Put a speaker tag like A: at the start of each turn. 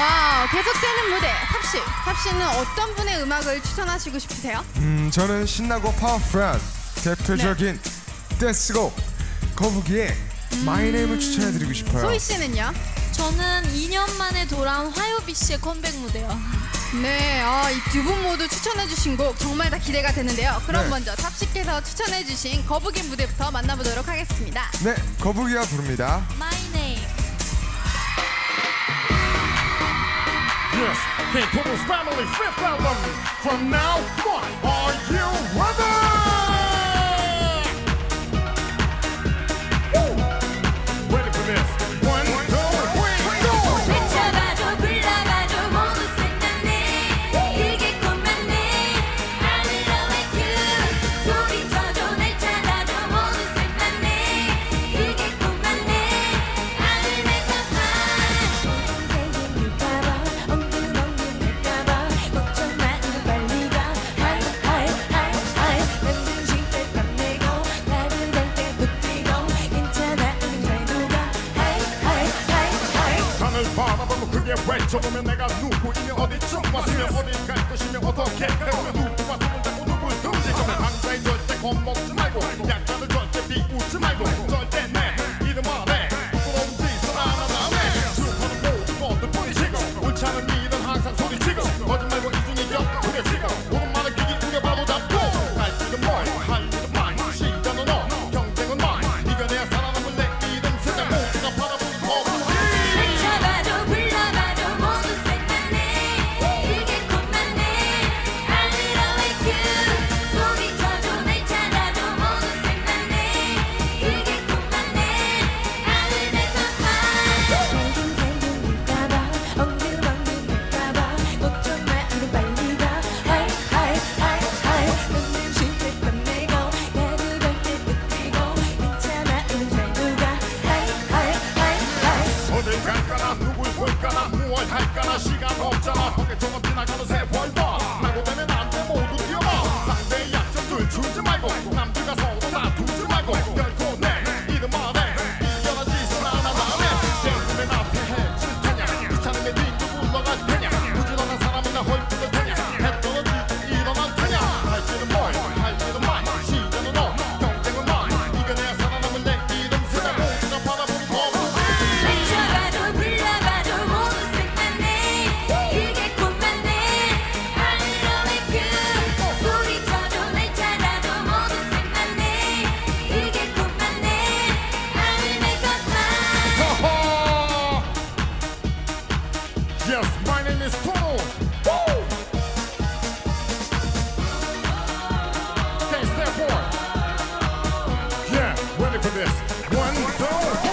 A: 와 계속되는 무대 탑시 탑시는 어떤 분의 음악을 추천하시고 싶으세요?
B: 음, 저는 신나고 파워풀한 대표적인 네. 댄스곡 거북이의 음. 마이 네임을 추천해드리고 싶어요.
A: 소희 씨는요?
C: 저는 2년 만에 돌아온 화요비 씨의 컴백 무대요.
A: 네, 아, 이 두 분 모두 추천해주신 곡 정말 다 기대가 되는데요. 그럼
B: 네.
A: 먼저 탑씨께서 추천해주신 거북이 무대부터 만나보도록 하겠습니다.
B: 네, 거북이가 부릅니다.
C: 마
D: Yes, put Total's family fifth album. From now on, are you ready?
E: 그게 왜 저놈의 내가
D: 누구이며 어디 쭉 왔으며 어디 갈 것이며 없잖아. 어깨 조금 지나가도 one, go.